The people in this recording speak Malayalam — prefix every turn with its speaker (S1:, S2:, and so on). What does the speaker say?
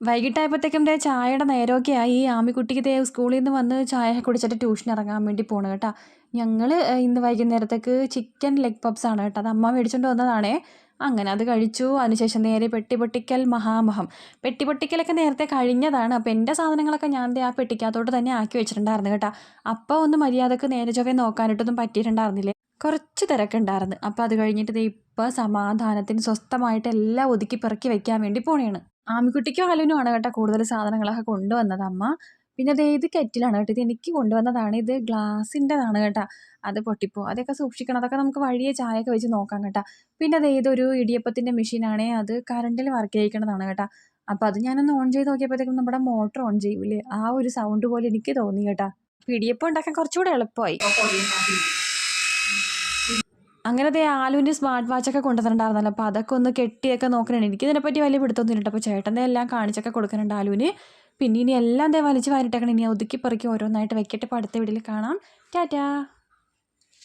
S1: വൈകിട്ടായപ്പോഴത്തേക്കും ദേ ചായയുടെ നേരമൊക്കെ ആയി. ഈ ആമിക്കുട്ടിക്ക് സ്കൂളിൽ നിന്ന് വന്ന് ചായ കുടിച്ചിട്ട് ട്യൂഷൻ ഇറങ്ങാൻ വേണ്ടി പോണു കേട്ടോ. ഞങ്ങൾ ഇന്ന് വൈകുന്നേരത്തേക്ക് ചിക്കൻ ലെഗ് പപ്സ് ആണ് കേട്ടോ. അത് അമ്മ മേടിച്ചുകൊണ്ട് വന്നതാണേ. അങ്ങനെ അത് കഴിച്ചു. അതിനുശേഷം നേരെ പെട്ടി പൊട്ടിക്കൽ മഹാമഹം. പെട്ടി പൊട്ടിക്കലൊക്കെ നേരത്തെ കഴിഞ്ഞതാണ്. അപ്പോൾ എന്റെ സാധനങ്ങളൊക്കെ ഞാൻ ആ പെട്ടിക്കകത്തോട്ട് തന്നെ ആക്കി വെച്ചിട്ടുണ്ടായിരുന്നു കേട്ടോ. അപ്പോൾ ഒന്ന് മര്യാദയ്ക്ക് നേരെ ചൊവ്വേ നോക്കാനായിട്ടൊന്നും പറ്റിയിട്ടുണ്ടായിരുന്നില്ലേ? കുറച്ച് തിരക്കുണ്ടായിരുന്നു അപ്പോൾ അത് കഴിഞ്ഞിട്ട് ദേ ഇപ്പോൾ സമാധാനത്തിന് സ്വസ്ഥമായിട്ട് എല്ലാം ഒതുക്കി പിറക്കി വെക്കാൻ വേണ്ടി പോണേണ്. ആമിക്കുട്ടിക്കും അലുവിനുമാണ് കേട്ടോ കൂടുതൽ സാധനങ്ങളൊക്കെ കൊണ്ടുവന്നത് അമ്മ. പിന്നെ അത് ഏത് കെറ്റിലാണ് കേട്ടോ. ഇത് എനിക്ക് കൊണ്ടുവന്നതാണ്. ഇത് ഗ്ലാസിന്റെതാണ് കേട്ടോ. അത് പൊട്ടിപ്പോ. അതൊക്കെ സൂക്ഷിക്കണം. അതൊക്കെ നമുക്ക് വഴിയെ ചായയൊക്കെ വെച്ച് നോക്കാം കേട്ടോ. പിന്നെ അത് ഏതൊരു ഇടിയപ്പത്തിന്റെ മെഷീനാണേ. അത് കറണ്ടിൽ വർക്ക് ചെയ്യിക്കണതാണ് കേട്ടോ. അപ്പോൾ അത് ഞാനൊന്ന് ഓൺ ചെയ്ത് നോക്കിയപ്പോഴത്തേക്കും നമ്മുടെ മോട്ടർ ഓൺ ചെയ്യൂലേ ആ ഒരു സൗണ്ട് പോലെ എനിക്ക് തോന്നി കേട്ടോ. ഇടിയപ്പം ഉണ്ടാക്കാൻ കുറച്ചുകൂടെ എളുപ്പമായി. അങ്ങനെ ദേ ആലുവിന്റെ സ്മാർട്ട് വാച്ചൊക്കെ കൊണ്ടുവന്നിട്ടുണ്ടായിരുന്നല്ലോ. അപ്പോൾ അതൊക്കെ ഒന്ന് കെട്ടിയൊക്കെ നോക്കണേ എനിക്ക് ഇതിനെപ്പറ്റി വലിയ പിടുത്തൊന്നും ഇല്ല അപ്പോൾ ചേട്ടന്റെ എല്ലാം കാണിച്ചൊക്കെ കൊടുക്കുന്നുണ്ട് ആലുവിന്. പിന്നെ ഇനി എല്ലാം ദേ വലിച്ച് വാരിട്ടേക്കണം. ഇനി ഒതുക്കി പെറുക്കി ഓരോന്നായിട്ട് വെക്കട്ടെ. ഇപ്പോൾ അടുത്ത വീട്ടിൽ കാണാം. ടാറ്റാ.